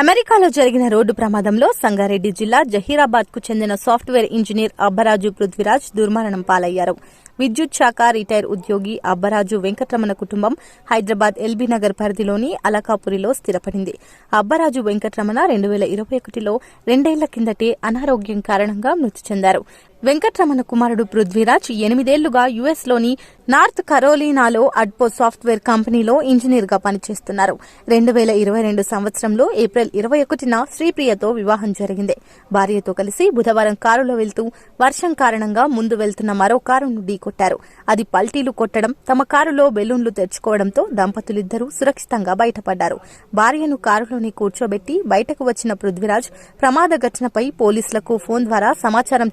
అమెరికాలో జరిగిన రోడ్డు ప్రమాదంలో సంగారెడ్డి జిల్లా జహీరాబాద్కు చెందిన సాఫ్ట్వేర్ ఇంజనీర్ అబ్బరాజు పృథ్వీరాజ్ దుర్మరణం పాలయ్యారు. విద్యుత్ శాఖ రిటైర్ ఉద్యోగి అబ్బరాజు వెంకటరమణ కుటుంబం హైదరాబాద్ ఎల్బీ నగర్ పరిధిలోని అలకాపురిలో స్థిరపడింది. అబ్బరాజు వెంకటరమణ రెండు వేల ఇరవై ఒకటిలో రెండేళ్ళ కిందటే అనారోగ్యం కారణంగా మృతి చెందారు. వెంకట్రమణ కుమారుడు పృథ్వీరాజ్ ఎనిమిదేళ్ళుగా యుఎస్లోని నార్త్ కరోలినాలో అడ్పో సాఫ్ట్వేర్ కంపెనీలో ఇంజనీర్గా పనిచేస్తున్నారు. రెండు వేల ఇరవై రెండు సంవత్సరంలో ఏప్రిల్ ఇరవై ఒకటిన శ్రీప్రియతో వివాహం జరిగింది. భార్యతో కలిసి బుధవారం కారులో వెళ్తూ వర్షం కారణంగా ముందు వెళ్తున్న మరో కారును ఢీకొట్టారు అది పల్టీలు కొట్టడం తమ కారులో బెలూన్లు తెచ్చుకోవడంతో దంపతులిద్దరూ సురక్షితంగా బయటపడ్డారు. భార్యను కారులోనే కూర్చోబెట్టి బయటకు వచ్చిన పృథ్వీరాజ్ ప్రమాద ఘటనపై పోలీసులకు ఫోన్ ద్వారా సమాచారం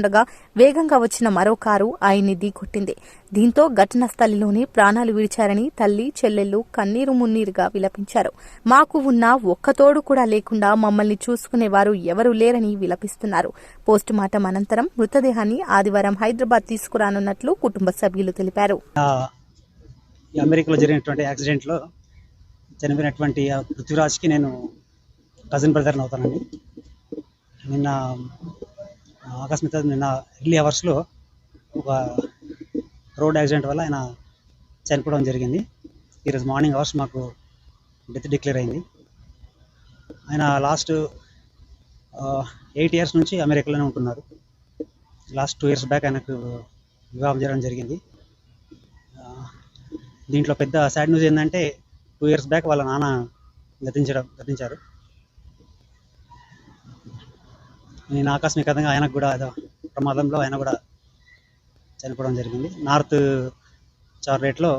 చేరవేస్తుండగా వేగంగా వచ్చిన మరో కారు ఆయన్ని ఢీకొట్టింది. దీంతో ఘటనా స్థలిలోనే ప్రాణాలు విడిచారని తల్లి చెల్లెళ్ళు కన్నీరు మున్నీరుగా విలపించారు. మాకు ఉన్న ఒక్క తోడు కూడా లేకుండా మమ్మల్ని చూసుకునేవారు ఎవరూ లేరని విలపిస్తున్నారు. పోస్టుమార్టం అనంతరం మృతదేహాన్ని ఆదివారం హైదరాబాద్ తీసుకురానున్నట్లు కుటుంబ సభ్యులు తెలిపారు. అమెరికాలో జరిగినటువంటి యాక్సిడెంట్లో చనిపోయినటువంటి పృథ్వీరాజ్కి నేను కజిన్ బ్రదర్ని అవుతానండి నిన్న అకస్మాత్ నిన్న ఎర్లీ అవర్స్లో ఒక రోడ్ యాక్సిడెంట్ వల్ల ఆయన చనిపోవడం జరిగింది. ఈరోజు మార్నింగ్ అవర్స్ మాకు డెత్ డిక్లేర్ అయింది. ఆయన లాస్ట్ ఎయిట్ ఇయర్స్ నుంచి అమెరికాలోనే ఉంటున్నారు. లాస్ట్ టూ ఇయర్స్ బ్యాక్ ఆయనకు వివాహం జరగడం జరిగింది. దీంట్లో పెద్ద సాడ్ న్యూస్ ఏంటంటే టూ ఇయర్స్ బ్యాక్ వాళ్ళ నాన్న గతించడం గతించారు. నేను ఆకస్మికంగా ఆయనకు కూడా ఏదో ప్రమాదంలో ఆయన కూడా చనిపోవడం జరిగింది. నార్త్ చార్లెట్లో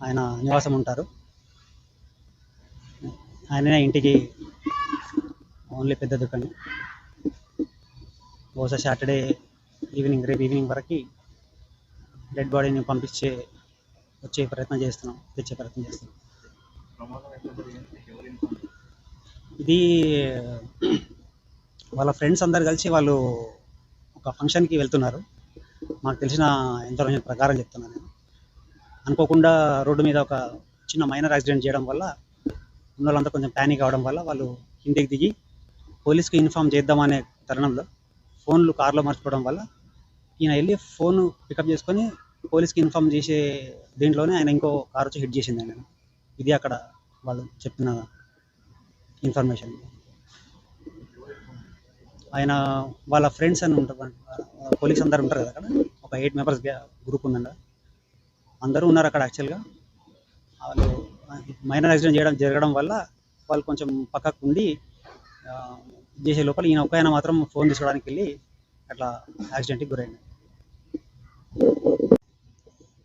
ఆయన నివాసం ఉంటారు. ఆయనే ఇంటికి ఓన్లీ పెద్ద దుకాణం. బహుశా సాటర్డే ఈవినింగ్ రేపు ఈవినింగ్ వరకు డెడ్ బాడీని పంపించే వచ్చే ప్రయత్నం చేస్తున్నాం తెచ్చే ప్రయత్నం చేస్తున్నాం. ఇది వాళ్ళ ఫ్రెండ్స్ అందరు కలిసి వాళ్ళు ఒక ఫంక్షన్కి వెళ్తున్నారు. మాకు తెలిసిన ఇన్ఫర్మేషన్ ప్రకారం చెప్తున్నాను నేను. అనుకోకుండా రోడ్డు మీద ఒక చిన్న మైనర్ యాక్సిడెంట్ చేయడం వల్ల ఉన్న వాళ్ళంతా కొంచెం ప్యానిక్ అవడం వల్ల వాళ్ళు ఇంటికి దిగి పోలీస్కి ఇన్ఫామ్ చేద్దామనే తరుణంలో ఫోన్లు కార్లో మర్చిపోవడం వల్ల ఈయన వెళ్ళి ఫోన్ పికప్ చేసుకొని పోలీస్కి ఇన్ఫామ్ చేసే దీంట్లోనే ఆయన ఇంకో కార్ వచ్చి హిట్ చేసింది ఇది అక్కడ వాళ్ళు చెప్పిన ఇన్ఫర్మేషన్ ఆయన వాళ్ళ ఫ్రెండ్స్ అని ఉంటారు పోలీస్ అందరు ఉంటారు కదా అక్కడ. ఒక ఎయిట్ మెంబర్స్ గ్రూప్ ఉందండి అందరూ ఉన్నారు అక్కడ యాక్చువల్గా వాళ్ళు మైనర్ యాక్సిడెంట్ చేయడం జరగడం వల్ల వాళ్ళు కొంచెం పక్కకు ఉండి చేసే లోపల ఈయన ఒక ఆయన మాత్రం ఫోన్ తీసుకోవడానికి వెళ్ళి అట్లా యాక్సిడెంట్కి గురైంది.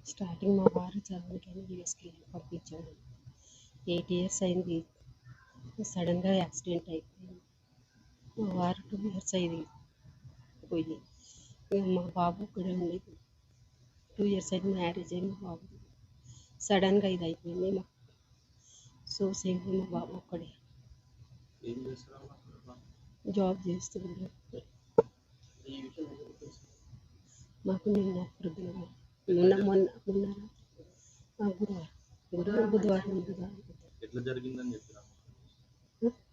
స్టార్టింగ్ మా వారు చదవడానికి యూఎస్కి పంపించాడు ఎయిట్ ఇయర్స్ అయింది. సడన్గా యాక్సిడెంట్ అయిపోయింది. మా వారు టూ ఇయర్స్ అయింది పోయి ఇక మా బాబు ఇక్కడే ఉండేది టూ ఇయర్స్ అయింది మ్యారేజ్ అయింది మా బాబు సడన్గా ఇది అయిపోయింది మా సో సేమ్ మా బాబు ఒక్కడే జాబ్ చేస్తుండే మాకు నిన్న ప్రొద్దున మొన్న మొన్న మొన్న ఆ, గురువారం గురువారం బుధవారం బుధవారం ఎట్లా జరిగిందని చెప్పినా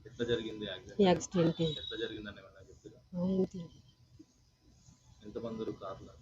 ఎట్లా జరిగింది యాక్సిడెంట్? ఎట్లా జరిగిందని ఏమన్నా తెలియదు ఎంతమంది కార్లో